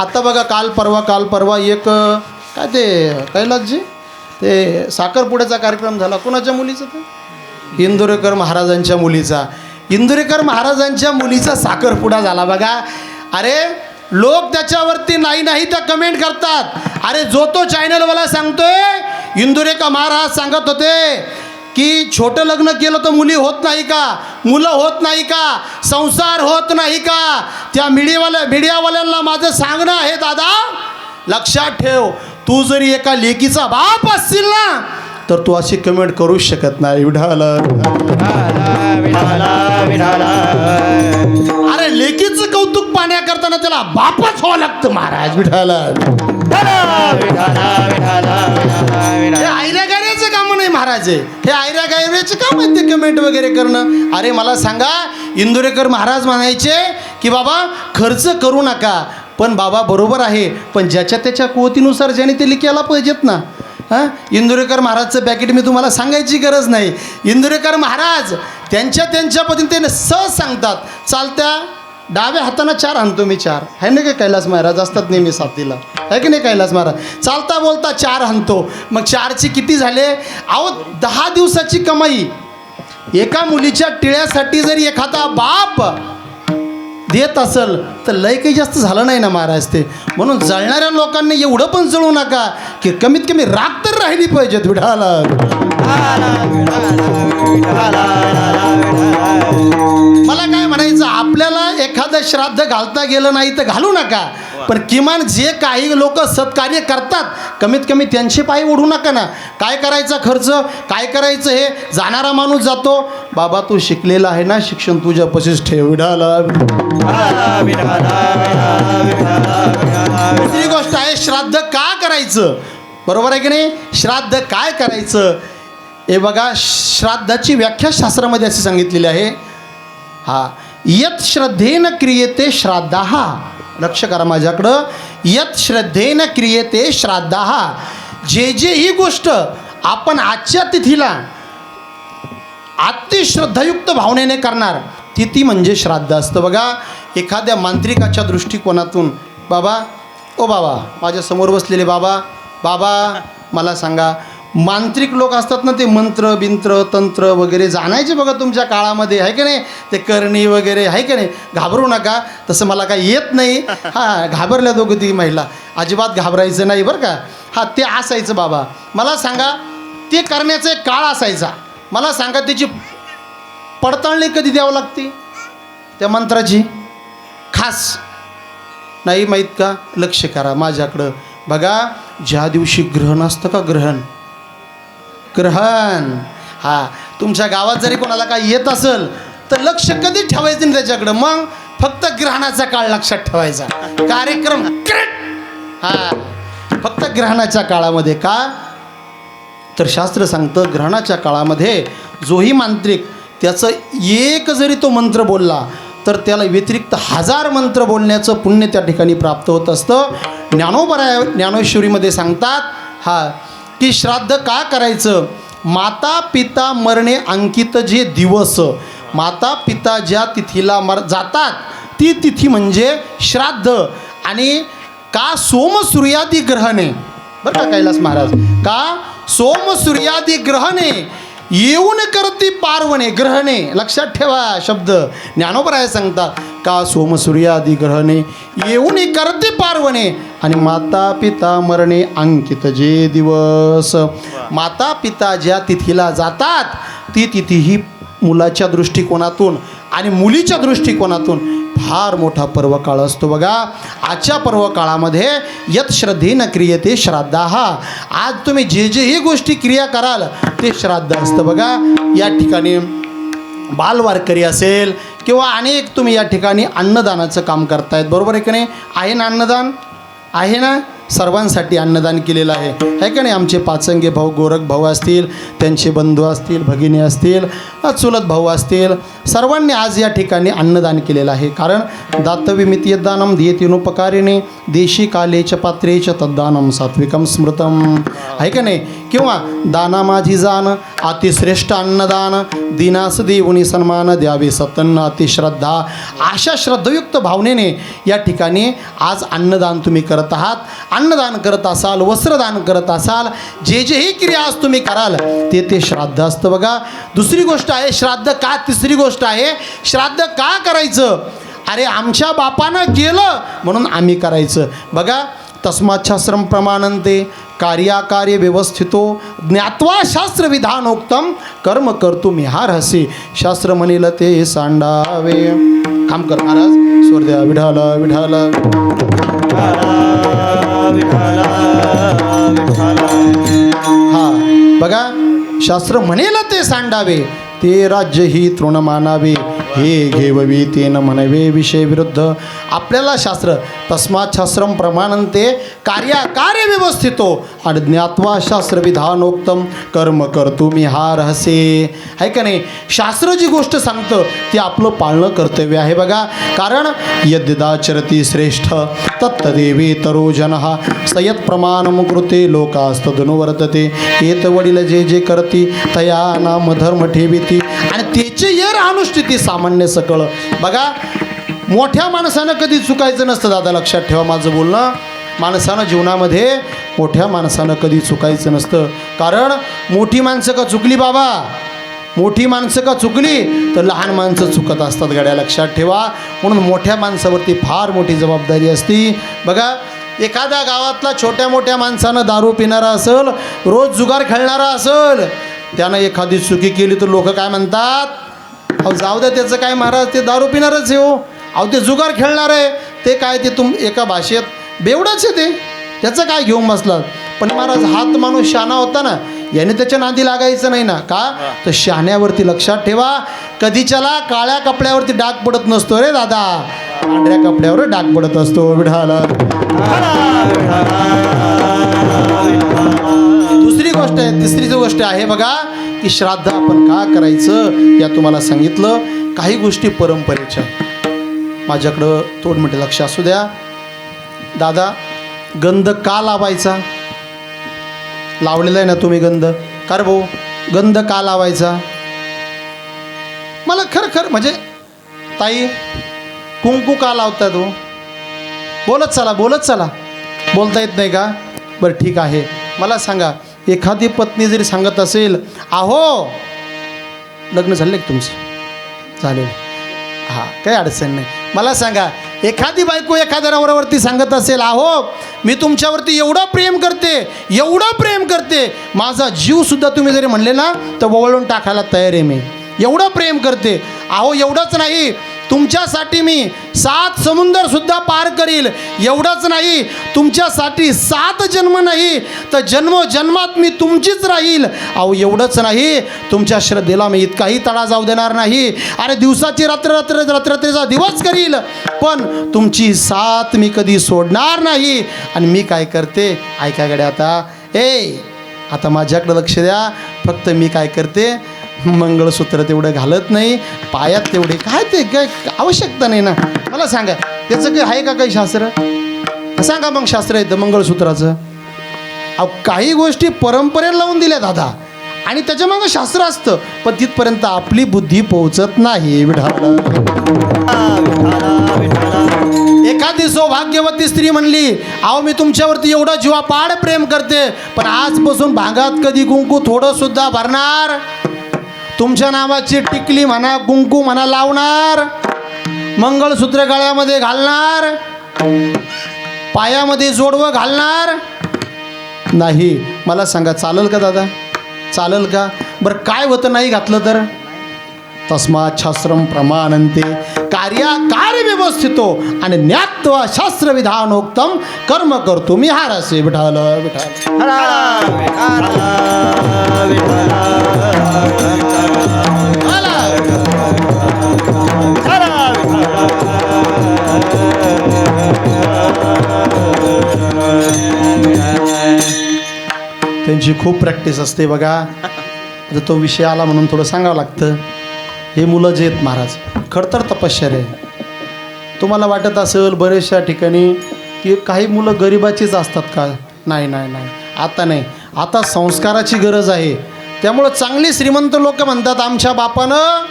आता बघा काल परवा काल परवा एक काय ते कैलासजी? ते साखरपुड्याचा कार्यक्रम झाला. कोणाच्या मुलीचा ते? इंदुरेकर महाराजांच्या मुलीचा. इंदुरेकर महाराजांच्या मुलीचा साखरपुडा झाला बघा. अरे लोक त्याच्यावरती नाही नाही तर कमेंट करतात. अरे जो तो चॅनलवाला सांगतोय इंदुरेकर महाराज सांगत होते की छोटं लग्न केलं तर मुली होत नाही का? मुलं होत नाही का? संसार होत नाही का? त्या मीडियावाल्या मीडियावाल्यांना माझं सांगणं आहे दादा. लक्षात ठेव. तू जरी एका लेकीचा बाप असशील ना तर तू अशी कमेंट करूच शकत नाही. विढाला अरे लेकीचं कौतुक पाण्या करताना त्याला बापच व्हावं लागतं महाराज. विढाला काम नाही महाराज आहे हे आयऱ्या गायऱ्याचं का माहिती कमेंट वगैरे करणं? अरे मला सांगा इंदुरेकर महाराज म्हणायचे की बाबा खर्च करू नका. पण बाबा बरोबर आहे पण ज्याच्या त्याच्या कुवतीनुसार ज्याने ते लिखायला पाहिजेत ना. हां? इंदुरेकर महाराजचं पॅकेट मी तुम्हाला सांगायची गरज नाही. इंदुरेकर महाराज त्यांच्या त्यांच्या पद्धतीने सहज सांगतात. चालत्या? डाव्या हातानं चार आणतो मी चार. है ना काय कैलास महाराज? असतात नेहमी साथीला. है की नाही कैलास महाराज? चालता बोलता चार आणतो. मग चारची किती झाले? अहो दहा दिवसाची कमाई. एका मुलीच्या टिळ्यासाठी जरी एखादा बाप देत असल तर लय काही जास्त झालं नाही ना महाराज ते. म्हणून जळणाऱ्या लोकांनी एवढं पण जळू नका की कमीत कमी राग तर राहिली पाहिजेत विढाला मला काय म्हणायचं आपल्याला एखादं श्राद्ध घालता गेलं नाही तर घालू नका पण किमान जे काही लोक सत्कार्य करतात कमीत कमी त्यांचे पाय ओढू नका ना काय करायचा खर्च काय करायचं हे जाणारा माणूस जातो बाबा तू शिकलेला आहे ना शिक्षण तुझ्या पशीच ठेव दुसरी गोष्ट आहे श्राद्ध का करायचं बरोबर आहे की नाही श्राद्ध काय करायचं हे बघा श्राद्धाची व्याख्या शास्त्रामध्ये असे सांगितलेली आहे. हा यत श्रद्धेन क्रियते श्राद्धा. हा लक्ष करा माझ्याकडं. यत श्रद्धेन क्रियते श्राद्धा. हा जे जे ही गोष्ट आपण आजच्या तिथीला अतिश्रद्धायुक्त भावनेने करणार तिथी म्हणजे श्राद्ध असतं. बघा एखाद्या मांत्रिकाच्या दृष्टिकोनातून बाबा ओ बाबा माझ्यासमोर बसलेले बाबा बाबा मला सांगा मांत्रिक लोक असतात ना ते मंत्र बिंत्र तंत्र वगैरे जाणायचे बघा तुमच्या काळामध्ये आहे की नाही? ते करणी वगैरे आहे की नाही? घाबरू नका तसं मला काही येत नाही. हां घाबरल्या दोघं ती महिला. अजिबात घाबरायचं नाही बरं का? हां ते असायचं बाबा. मला सांगा ते करण्याचा एक काळ असायचा. मला सांगा त्याची पडताळणी कधी द्यावं लागते? त्या मंत्राची? खास. नाही माहीत का? लक्ष करा माझ्याकडं. बघा ज्या दिवशी ग्रहण असतं का ग्रहण? ग्रहण. हा तुमच्या गावात जरी कोणाला काय येत असेल तर लक्ष कधी ठेवायचं नाही त्याच्याकडं? मग फक्त ग्रहणाचा काळ लक्षात ठेवायचा. कार्यक्रम हा फक्त ग्रहणाच्या काळामध्ये का? तर शास्त्र सांगतं ग्रहणाच्या काळामध्ये जोही मांत्रिक त्याचं एक जरी तो मंत्र बोलला तर त्याला व्यतिरिक्त हजार मंत्र बोलण्याचं पुण्य त्या ठिकाणी प्राप्त होत असतं. ज्ञानोबराय ज्ञानेश्वरीमध्ये सांगतात हा की श्राद्ध का करायचं? माता पिता मरणे अंकित जे दिवस. माता पिता ज्या तिथीला मर जातात ती तिथी म्हणजे श्राद्ध. आणि का सोम सूर्यादी ग्रहणे बरं का कैलास महाराज? का सोम सूर्यादी ग्रहणे येऊन करती पार्वणे ग्रहणे. लक्षात ठेवा शब्द. ज्ञानोबराय सांगतात का सोम सूर्यादी ग्रहणे? येऊन करते पार्वणे आणि माता पिता मरणे अंकित जे दिवस. माता पिता ज्या तिथीला जातात ती तिथी ही मुलाच्या दृष्टिकोनातून आणि मुलीच्या दृष्टिकोनातून फार मोठा पर्व काळ असतो बघा. आजच्या पर्व काळामध्ये यत श्रद्धेनं क्रियते श्राद्धा. हा आज तुम्ही जे जेही गोष्टी क्रिया कराल ते श्राद्ध असतं बघा. या ठिकाणी बालवारकरी असेल किंवा अनेक तुम्ही या ठिकाणी अन्नदानाचं काम करतायत. बरोबर आहे की नाही? आहे ना अन्नदान? आहे ना? सर्वांसाठी अन्नदान केलेलं आहे. है का नाही? आमचे पाचंगे भाऊ गोरख भाऊ असतील त्यांचे बंधू असतील भगिनी असतील चुलत भाऊ असतील सर्वांनी आज या ठिकाणी अन्नदान केलेलं आहे. कारण दातविमितीय दानम दियतीनुपकारिणे देशी कालेच पात्रेच तद्दानम सात्विकम स्मृतम. आहे का नाही? किंवा दाना माझी जाण अतिश्रेष्ठ अन्नदान दिनास देऊनी सन्मान द्यावे सतन्न अतिश्रद्धा. अशा श्रद्धयुक्त भावनेने या ठिकाणी आज अन्नदान तुम्ही करत आहात. अन्नदान करत असाल वस्त्रदान करत असाल जे जेही क्रिया आज तुम्ही कराल ते ते श्राद्ध असतं बघा. दुसरी गोष्ट आहे श्राद्ध का? तिसरी गोष्ट आहे श्राद्ध का करायचं? अरे आमच्या बापानं केलं म्हणून आम्ही करायचं. बघा तस्माच्छास्त्रम प्रमाणंते कार्याकार्य व्यवस्थितो ज्ञात्वा शास्त्रविधानोक्तम कर्म करतो मी हार हसे शास्त्र म्हणेल ते सांडावे. काम कर महाराज स्वर्द्या विढाल विढाल हा बघा शास्त्र म्हणेल ते सांडावे ते राज्य ही तृण मानावे हे घेववी तेन म्हणवे विषय विरुद्ध. आपल्याला शास्त्र तस्मात शास्त्रम प्रमाणंते कार्या कार्य व्यवस्थितो आणि ज्ञात्वा शास्त्र विधानोक्तम कर्म करतो मी हा रहसे. आहे का नाही? शास्त्र जी गोष्ट सांगतं ते आपलं पाळणं कर्तव्य आहे बघा. कारण यद्यदाचरती श्रेष्ठ तत्तदेवे तरो जन सयत प्रमाणम कृते लोकास्तदनुवर्तते येत वडील जे जे करती तया नाम धर्म ठेविती. आणि त्याचे येर अनुष्ठिती सामान्य सकळ. बघा मोठ्या माणसानं कधी चुकायचं नसतं दादा लक्षात ठेवा माझं बोलणं. माणसानं जीवनामध्ये मोठ्या माणसानं कधी चुकायचं नसतं. कारण मोठी माणसं का चुकली बाबा? मोठी माणसं का चुकली? तर लहान माणसं चुकत असतात गड्या लक्षात ठेवा. म्हणून मोठ्या माणसावरती फार मोठी जबाबदारी असती. बघा एखाद्या गावातला छोट्या मोठ्या माणसानं दारू पिणारा असेल रोज जुगार खेळणारा असेल त्यानं एखादी चुकी केली तर लोक काय म्हणतात? अहो जाऊ द्या त्याचं काय महाराज ते दारू पिणारच येऊ हो. अहो ते जुगार खेळणार आहे. ते काय ते तुम एका भाषेत बेवडाच आहे ते. त्याचं काय घेऊन बसलात? पण महाराज हात माणूस शहाणा होता ना याने त्याच्या नादी लागायचं नाही ना. का? तर शहाण्यावरती लक्षात ठेवा. कधीच्याला काळ्या कपड्यावरती डाग पडत नसतो रे दादा. पांढऱ्या कपड्यावर डाग पडत असतो. विढाला दुसरी गोष्ट आहे तिसरी जी गोष्ट आहे बघा. की श्राद्ध आपण का करायचं या तुम्हाला सांगितलं. काही गोष्टी परंपरेच्या. माझ्याकडं थोड मिनटं लक्ष असू द्या. दादा गंध का लावायचा? लावलेला आहे ना तुम्ही गंध? का भाऊ गंध का लावायचा? मला खरं खरं म्हणजे ताई कुंकू का लावता तू हो? बोलत चला बोलत चला. बोलता येत नाही का? बरं ठीक आहे. मला सांगा एखादी पत्नी जरी सांगत असेल आहो लग्न झालं का तुमचं? चालेल हां काही अडचण नाही. मला सांगा एखादी बायको एखाद्या नवऱ्यावरती सांगत असेल आहो मी तुमच्यावरती एवढं प्रेम करते एवढं प्रेम करते माझा जीवसुद्धा तुम्ही जरी म्हणले ना तर वळून टाकायला तयार आहे मी. एवढं प्रेम करते. आहो एवढंच नाही तुमच्यासाठी मी सात समुंदर सुद्धा पार करील. एवढंच नाही तुमच्यासाठी सात जन्म नाही तर जन्म जन्मात मी तुमचीच राहील. अहो एवढंच नाही तुमच्या श्रद्धेला मी इतकाही तडा जाऊ देणार नाही. अरे दिवसाची रात्र रात्र रात्रतेचा दिवस करील. पण तुमची साथ मी कधी सोडणार नाही. आणि मी काय करते? ऐका गड्या आता. ए आता माझ्याकडं लक्ष द्या. फक्त मी काय करते? मंगळसूत्र तेवढं घालत नाही पायात तेवढे. काय ते? काय आवश्यकता नाही ना? मला सांगा त्याचं काही आहे का काही शास्त्र? सांगा मग शास्त्र येतं मंगळसूत्राचं. अहो काही गोष्टी परंपरेला लावून दिल्या दादा. आणि त्याच्यामागं शास्त्र असतं पण तिथपर्यंत आपली बुद्धी पोहोचत नाही विढाला एखादी सौभाग्यवती स्त्री म्हणली अहो मी तुमच्यावरती एवढं जीवापाड प्रेम करते पण आजपासून भागात कधी कुंकू थोडं सुद्धा भरणार. तुमच्या नावाची टिकली म्हणा कुंकू म्हणा लावणार मंगळसूत्र गळ्यामध्ये घालणार पायामध्ये जोडवं घालणार नाही मला सांगा चालेल का दादा चालेल का बरं काय होतं नाही घातलं तर तस्मात शास्त्रम प्रमाणंते कार्या कार्य व्यवस्थितो आणि ज्ञात्व शास्त्र विधान उत्तम कर्म करतो मी हार असे विठाल विठाल त्यांची खूप प्रॅक्टिस असते बघा. आता तो विषय आला म्हणून थोडं सांगावं लागतं. हे मुलं जे आहेत महाराज खडतर तपश्चर आहे तुम्हाला वाटत असेल बरेचशा ठिकाणी की काही मुलं गरिबाचीच असतात का? नाही नाही नाही. आता नाही. आता संस्काराची गरज आहे. त्यामुळं चांगली श्रीमंत लोक म्हणतात आमच्या बापानं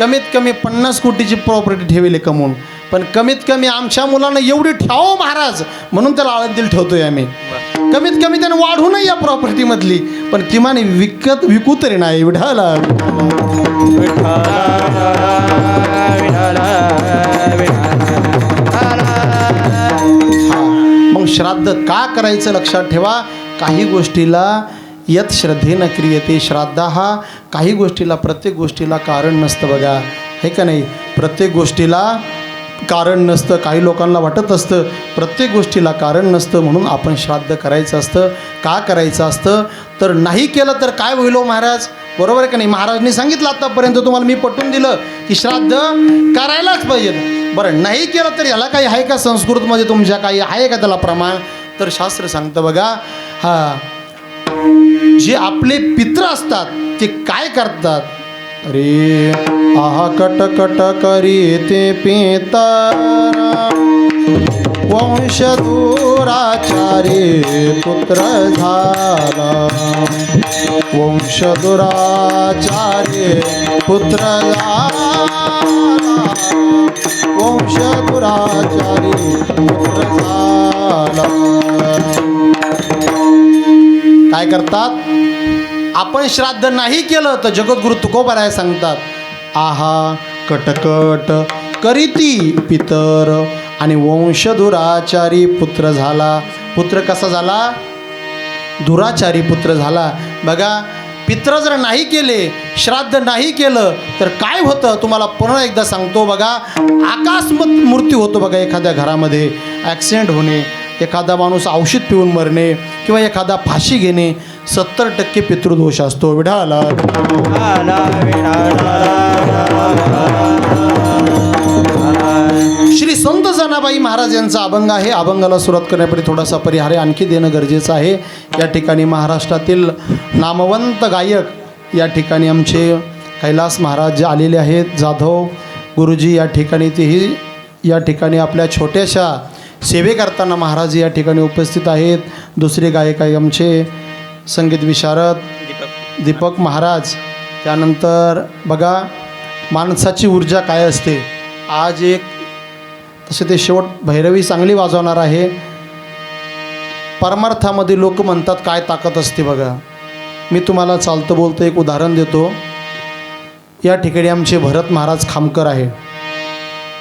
कमीत कमी पन्नास कोटीची प्रॉपर्टी ठेवली कमवून. पण कमीत कमी आमच्या मुलांना एवढी ठेवो महाराज म्हणून त्याला आळंदीला ठेवतोय आम्ही. कमीत कमी त्याने वाढू नये या प्रॉपर्टीमधली पण किमान विकत विकू तरी नाही विढाला मग श्राद्ध का करायचं लक्षात ठेवा. काही गोष्टीला यत श्रद्धेनं क्रियते श्राद्ध. हा काही गोष्टीला प्रत्येक गोष्टीला कारण नसतं बघा. हे का नाही? प्रत्येक गोष्टीला कारण नसतं काही लोकांना वाटत असतं प्रत्येक गोष्टीला कारण नसतं म्हणून आपण श्राद्ध करायचं असतं. का करायचं असतं? तर नाही केलं तर काय होईल हो महाराज? बरोबर आहे का नाही? महाराजनी सांगितलं आतापर्यंत तुम्हाला मी पटवून दिलं की श्राद्ध करायलाच पाहिजे. बरं नाही केलं तर याला काही आहे का संस्कृतमध्ये? तुमच्या काही आहे का त्याला प्रमाण? तर शास्त्र सांगतं बघा हा जे आपले पित्र असतात ते काय करतात? अरे आहा कट कट करी ते पितर. वंश दुराचारी पुत्र झाला. वंश दुराचारी पुत्र झाला. वंश दुराचारी पुत्र झाला. काय करतात? आपण श्राद्ध नाही केलं तर जगद्गुरु तुकोबाराय सांगतात आहा कटकट करीती पितर आणि वंश दुराचारी पुत्र झाला. पुत्र कसा झाला? दुराचारी पुत्र झाला. बघा पित्र जर नाही केले श्राद्ध नाही केलं तर काय होतं? तुम्हाला पुन्हा एकदा सांगतो बघा आकाशमत मृत्यू होतो बघा एखाद्या घरामध्ये. ॲक्सिडेंट होणे एखादा माणूस औषध पिऊन मरणे किंवा एखादा फाशी घेणे सत्तर टक्के पितृदोष असतो. विढाला श्री संत जनाबाई महाराज यांचा अभंग आहे. अभंगाला सुरुवात करण्यापूर्वी थोडासा परिहार आणखी देणं गरजेचं आहे. या ठिकाणी महाराष्ट्रातील नामवंत गायक या ठिकाणी आमचे कैलास महाराज जे आलेले आहेत. जाधव गुरुजी या ठिकाणी तेही या ठिकाणी आपल्या छोट्याशा सेवे करताना महाराज या ठिकाणी उपस्थित आहेत. दुसरे गायक आहे आमचे संगीत विशारद दीपक. महाराज. त्यानंतर बघा माणसाची ऊर्जा काय असते? आज एक तसे ते शेवट भैरवी चांगली वाजवणार आहे. परमार्थामध्ये लोक म्हणतात काय ताकद असते बघा. मी तुम्हाला चालतं बोलतं एक उदाहरण देतो. या ठिकाणी आमचे भरत महाराज खामकर आहे.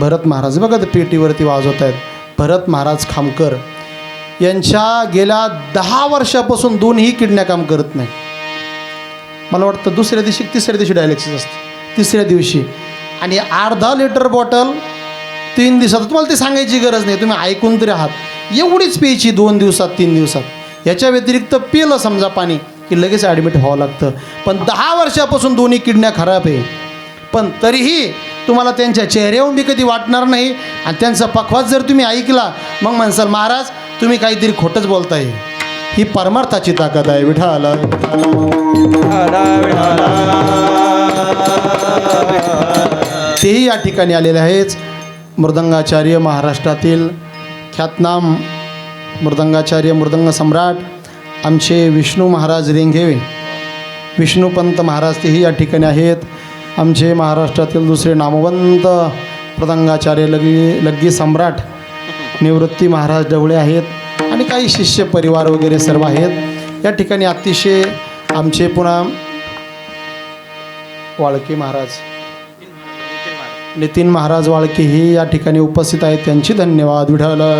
भरत महाराज बघा ते पेटीवरती वाजवत आहेत भरत महाराज खामकर. यांच्या गेल्या दहा वर्षापासून दोन्ही किडण्या काम करत नाही. मला वाटतं दुसऱ्या दिवशी तिसऱ्या दिवशी डायलिसिस असते. तिसऱ्या दिवशी. आणि अर्धा लिटर बॉटल तीन दिवसात. तुम्हाला ते सांगायची गरज नाही. तुम्ही ऐकून तरी आहात एवढीच प्यायची दोन दिवसात तीन दिवसात. याच्या व्यतिरिक्त पिलं समजा पाणी की लगेच ॲडमिट व्हावं लागतं. पण दहा वर्षापासून दोन्ही किडण्या खराब आहे. पण तरीही तुम्हाला त्यांच्या चेहऱ्याहून बी कधी वाटणार नाही. आणि त्यांचा पखवाच जर तुम्ही ऐकला मग म्हणसाल महाराज तुम्ही काहीतरी खोटंच बोलताय. ही परमार्थाची ताकद आहे विठाला तेही या ठिकाणी आलेले आहेच मृदंगाचार्य महाराष्ट्रातील ख्यातनाम मृदंगाचार्य मृदंग सम्राट आमचे विष्णू महाराज रेंघे. विष्णुपंत महाराज तेही या ठिकाणी आहेत. आमचे महाराष्ट्रातील दुसरे नामवंत मृदंगाचार्य लग्गी लग्गी सम्राट निवृत्ती महाराज डवळे आहेत आणि काही शिष्य परिवार वगैरे सर्व आहेत. या ठिकाणी अतिशय आमचे पुन्हा वाळके महाराज. नितीन महाराज वाळके हे या ठिकाणी उपस्थित आहेत. त्यांची धन्यवाद. विठाला